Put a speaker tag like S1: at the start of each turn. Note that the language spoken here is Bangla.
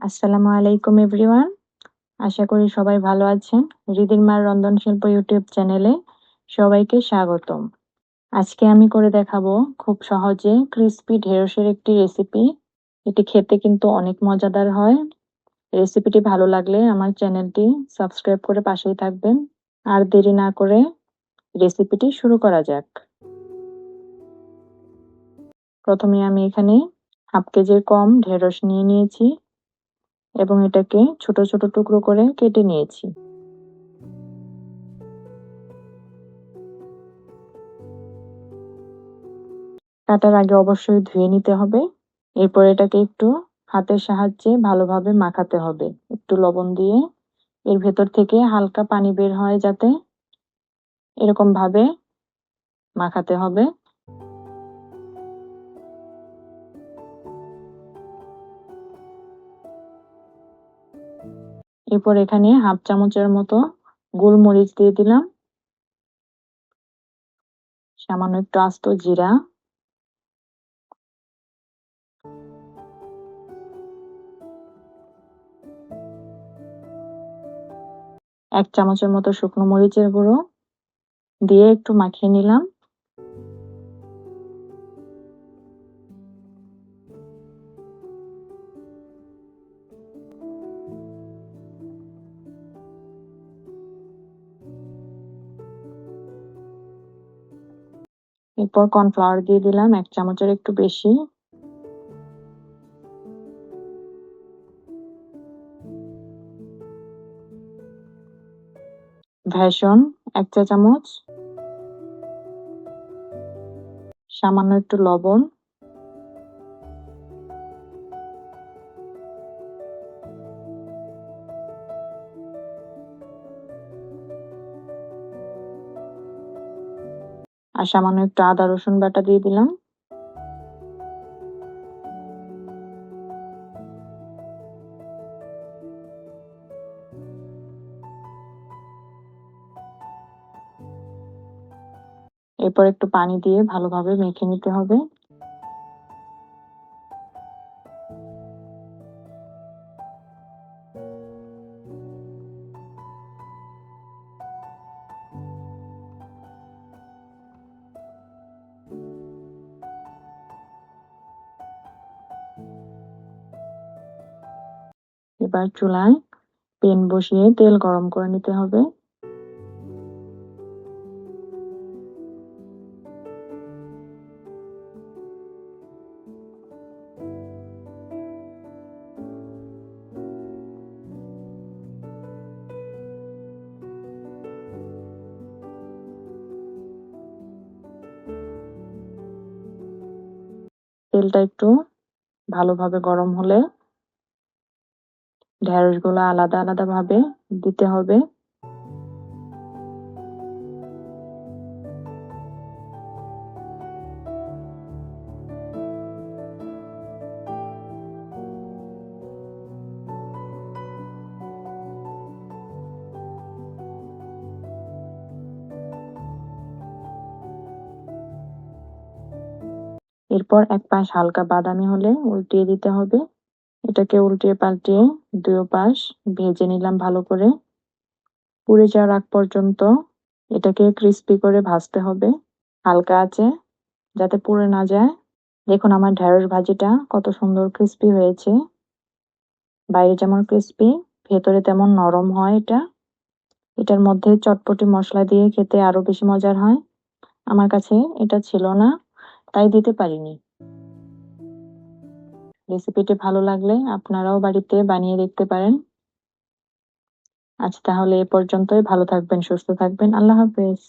S1: আসসালামু আলাইকুম, এভরিওয়ান। আশা করি সবাই ভালো আছেন। রিদির রন্ধন শিল্প ইউটিউব চ্যানেলে সবাইকে স্বাগতম। আজকে আমি করে দেখাবো খুব সহজে ক্রিস্পি ঢেঁড়সের একটি রেসিপি। এটি খেতে কিন্তু অনেক মজাদার হয়। রেসিপিটি ভালো লাগলে আমার চ্যানেলটি সাবস্ক্রাইব করে পাশেই থাকবেন। আর দেরি না করে রেসিপিটি শুরু করা যাক। প্রথমে আমি এখানে হাফ কেজির কম ঢেঁড়স নিয়ে নিয়েছি। এবং এটাকে ছোট ছোট টুকরো করে কেটে নিয়েছি। কাটার আগে অবশ্যই ধুয়ে নিতে হবে। এরপর এটাকে একটু হাতের সাহায্যে ভালোভাবে মাখাতে হবে। একটু লবণ দিয়ে এর ভেতর থেকে হালকা পানি বের হয় যাতে এরকম ভাবে মাখাতে হবে। এরপর এখানে হাফ চামচের মতো গোলমরিচ দিয়ে দিলাম। সামান্য একটু আস্ত জিরা। এক চামচের মতো শুকনো মরিচের গুঁড়ো। দিয়ে একটু মাখিয়ে নিলাম। এরপর কর্নফ্লাওয়ার দিয়ে দিলাম, এক চামচের একটু বেশি। ভেষন এক চা চামচ সামান্য একটু লবণ। আর সামান্য একটু আদা, রসুন বাটা দিয়ে দিলাম। এরপর একটু পানি দিয়ে ভালোভাবে মেখে নিতে হবে। এবার চুলায় পেন বসিয়ে তেল গরম করে নিতে হবে। তেলটা একটু ভালোভাবে গরম হলে ঢেঁড়সগুলো আলাদা আলাদা ভাবে দিতে হবে। এরপর এক পাশ হালকা বাদামি হলে উল্টিয়ে দিতে হবে। এটাকে উল্টিয়ে পাল্টিয়ে দুই পাশ ভেজে নিলাম ভালো করে। পুড়ে যাওয়ার আগ পর্যন্ত এটাকে ক্রিস্পি করে ভাজতে হবে। হালকা আছে, যাতে পুড়ে না যায়। দেখুন আমার ঢেঁড়স ভাজিটা কত সুন্দর ক্রিস্পি হয়েছে। বাইরে যেমন ক্রিস্পি ভেতরে তেমন নরম হয় এটা। এটার মধ্যে চটপটি মশলা দিয়ে খেতে আরও বেশি মজার হয়। আমার কাছে এটা ছিল না, তাই দিতে পারিনি। রেসিপিটি ভালো লাগলে আপনারাও বাড়িতে বানিয়ে দেখতে পারেন। আজ তাহলে এ পর্যন্তই। ভালো থাকবেন, সুস্থ থাকবেন। আল্লাহ হাফেজ।